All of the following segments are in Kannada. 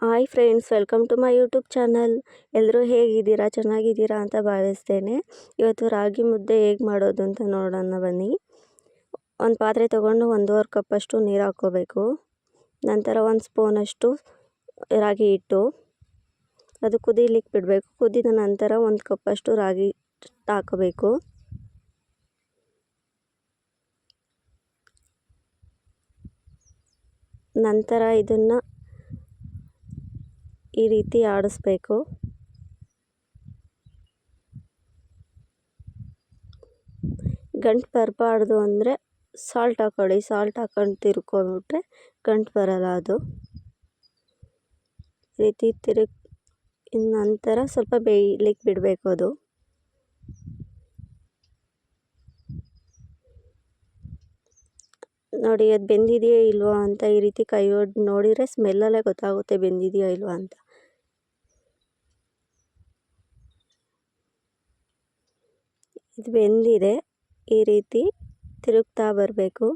Hi friends, welcome to my YouTube channel. ಎಲ್ಲರೂ ಹೇಗಿದ್ದೀರಾ? ಚೆನ್ನಾಗಿದ್ದೀರಾ ಅಂತ ಭಾವಿಸ್ತೇನೆ. ಇವತ್ತು ರಾಗಿ ಮುದ್ದೆ ಹೇಗೆ ಮಾಡೋದು ಅಂತ ನೋಡೋಣ ಬನ್ನಿ. ಒಂದು ಪಾತ್ರೆ ತೊಗೊಂಡು ಒಂದೂವರೆ ಕಪ್ಪಷ್ಟು ನೀರು ಹಾಕ್ಕೋಬೇಕು. ನಂತರ ಒಂದು ಸ್ಪೂನಷ್ಟು ರಾಗಿ ಹಿಟ್ಟು. ಅದು ಕುದೀಲಿಕ್ಕೆ ಬಿಡಬೇಕು. ಕುದಿದ ನಂತರ ಒಂದು ಕಪ್ಪಷ್ಟು ರಾಗಿ ಹಾಕಬೇಕು ನಂತರ ಇದನ್ನು ಈ ರೀತಿ ಆಡಿಸ್ಬೇಕು. ಗಂಟು ಬರಬಾರ್ದು ಅಂದರೆ ಸಾಲ್ಟ್ ಹಾಕೊಳ್ಳಿ. ಸಾಲ್ಟ್ ಹಾಕೊಂಡು ತಿರ್ಕೊಂಡ್ಬಿಟ್ರೆ ಗಂಟು ಬರಲ್ಲ ಅದು. ರೀತಿ ತಿರುಗಿ ನಂತರ ಸ್ವಲ್ಪ ಬೇಯಲಿಕ್ಕೆ ಬಿಡಬೇಕು ಅದು. ನೋಡಿ, ಅದು ಬೆಂದಿದೆಯೋ ಇಲ್ವೋ ಅಂತ ಈ ರೀತಿ ಕೈ ಹೊಡ್ದು ನೋಡಿದರೆ ಸ್ಮೆಲ್ಲಲ್ಲೇ ಗೊತ್ತಾಗುತ್ತೆ ಬೆಂದಿದೆಯೋ ಇಲ್ವೋ ಅಂತ. ಇದು ಬೆಂದಿದೆ, ಈ ರೀತಿ ತಿರುಗ್ತಾ ಬರಬೇಕು.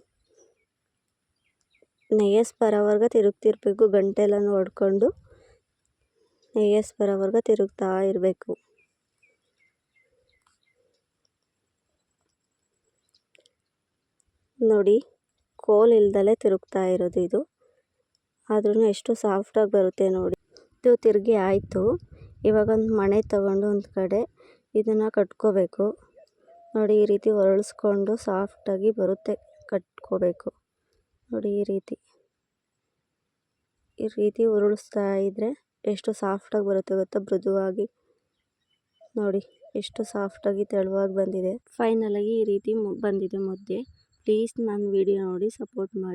ನೆಯ್ಯಸ್ ಬರೋವರೆಗೆ ತಿರುಗ್ತಿರ್ಬೇಕು ಗಂಟೆಲ್ಲ ನೋಡಿಕೊಂಡು ನೆಯ್ಯಸ್ ಬರೋವರೆಗೆ ತಿರುಗ್ತಾ ಇರಬೇಕು. ನೋಡಿ ಕೋಲ್ ಇಲ್ದಲೇ ತಿರುಗ್ತಾ ಇರೋದು ಇದು. ಆದ್ರೂ ಎಷ್ಟು ಸಾಫ್ಟಾಗಿ ಬರುತ್ತೆ ನೋಡಿ. ಇದು ತಿರುಗಿ ಆಯಿತು. ಇವಾಗ ಒಂದು ಮಣೆ ತಗೊಂಡು ಒಂದು ಕಡೆ ಇದನ್ನು ಕಟ್ಕೋಬೇಕು. ನೋಡಿ, ಈ ರೀತಿ ಹೊರಳಿಸ್ಕೊಂಡು ಸಾಫ್ಟಾಗಿ ಬರುತ್ತೆ ಕಟ್ಕೋಬೇಕು. ನೋಡಿ, ಈ ರೀತಿ. ಈ ರೀತಿ ಉರುಳಿಸ್ತಾ ಇದ್ದರೆ ಎಷ್ಟು ಸಾಫ್ಟಾಗಿ ಬರುತ್ತೆ ಗೊತ್ತಾ? ಮೃದುವಾಗಿ. ನೋಡಿ, ಎಷ್ಟು ಸಾಫ್ಟಾಗಿ ತೆಳುವಾಗಿ ಬಂದಿದೆ. ಫೈನಲಾಗಿ ಈ ರೀತಿ ಬಂದಿದೆ ಮುದ್ದೆ. ಪ್ಲೀಸ್ ನನ್ನ ವಿಡಿಯೋ ನೋಡಿ ಸಪೋರ್ಟ್ ಮಾಡಿ.